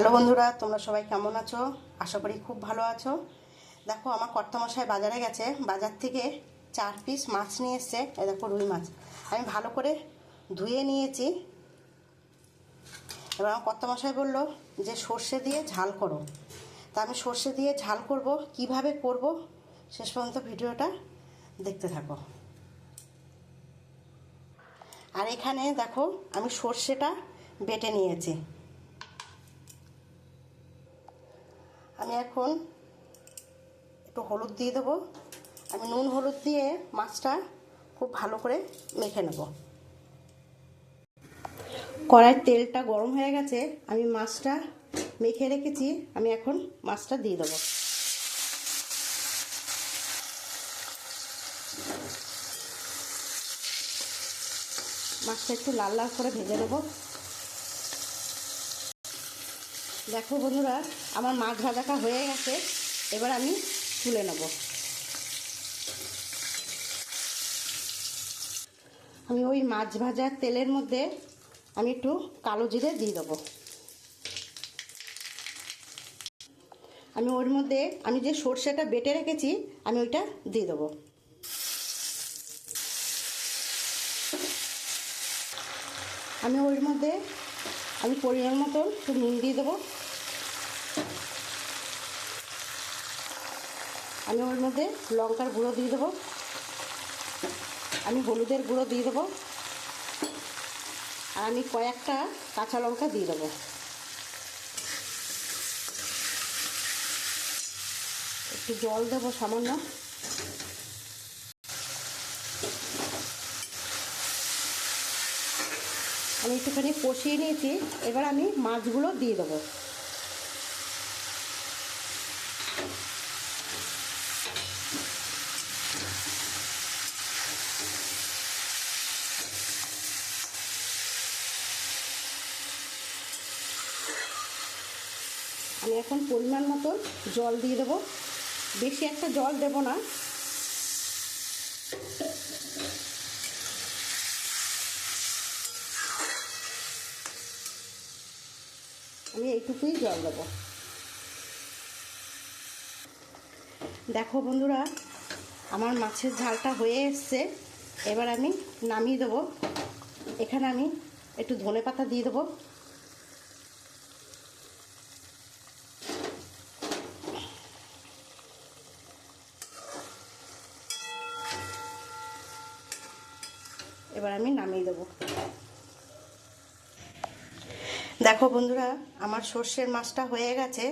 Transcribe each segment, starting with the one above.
Hello বন্ধুরা, তোমরা সবাই কেমন আছো? আশা করি খুব ভালো আছো। দেখো, আমার কর্তামশাই বাজারে গেছে। বাজার থেকে চার পিস মাছ নিয়ে এসছে। দেখো, রুই মাছ। আমি ভালো করে ধুয়ে নিয়েছি। এবার আমার কর্তামশাই বলল যে, সর্ষে দিয়ে ঝাল করো। তা আমি সর্ষে দিয়ে ঝাল করব, কীভাবে করব, শেষ পর্যন্ত ভিডিওটা দেখতে থাকো। আর এখানে দেখো, আমি সর্ষেটা বেটে নিয়েছি। আমি এখন একটু হলুদ দিয়ে দেবো। আমি নুন হলুদ দিয়ে মাছটা খুব ভালো করে মেখে নেব। কড়াইয়ের তেলটা গরম হয়ে গেছে, আমি মাছটা মেখে রেখেছি, আমি এখন মাছটা দিয়ে দেবো। মাছটা একটু লাল লাল করে ভেজে নেব। দেখো বন্ধুরা, আমার মাছ ভাজাটা হয়ে গেছে। এবার আমি তুলে নেব। আমি ওই মাছ ভাজার তেলের মধ্যে আমি একটু কালো জিরে দিয়ে দেবো। আমি ওর মধ্যে, আমি যে সর্ষেটা বেটে রেখেছি, আমি ওইটা দিয়ে দেবো। আমি ওর মধ্যে আমি পরিমাণ মতো একটু নুন দিয়ে দেবো। আমি ওর মধ্যে লঙ্কার গুঁড়ো দিয়ে দেবো। আমি হলুদের গুঁড়ো দিয়ে দেবো। আর আমি কয়েকটা কাঁচা লঙ্কা দিয়ে দেবো। একটু জল দেবো সামান্য। আমি একটুখানি কষিয়ে নিয়েছি। এবার আমি মাছগুলো দিয়ে দেবো। আমি এখন পরিমাণ মতো জল দিয়ে দেবো। বেশি একটা জল দেব না। আমি এইটুকুই জল দেবো। দেখো বন্ধুরা, আমার মাছের ঝালটা হয়ে এসছে। এবার আমি নামিয়ে দেবো। এখানে আমি একটু ধনে পাতা দিয়ে দেবো। এবার আমি নামিয়ে দেবো। দেখো বন্ধুরা, আমার সর্ষের মাছটা হয়ে গেছে।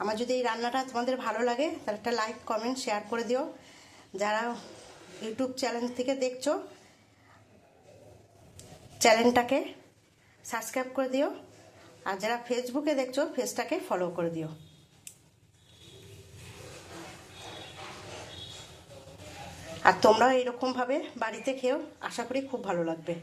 আমার যদি এই রান্নাটা তোমাদের ভালো লাগে, তাহলে একটা লাইক কমেন্ট শেয়ার করে দিও। যারা ইউটিউব চ্যানেল থেকে দেখছ চ্যানেলটাকে সাবস্ক্রাইব করে দিও। আর যারা ফেসবুকে দেখছ ফেসটাকে ফলো করে দিও। আর তোমরাও এরকমভাবে বাড়িতে খেয়েও আশা করি খুব ভালো লাগবে।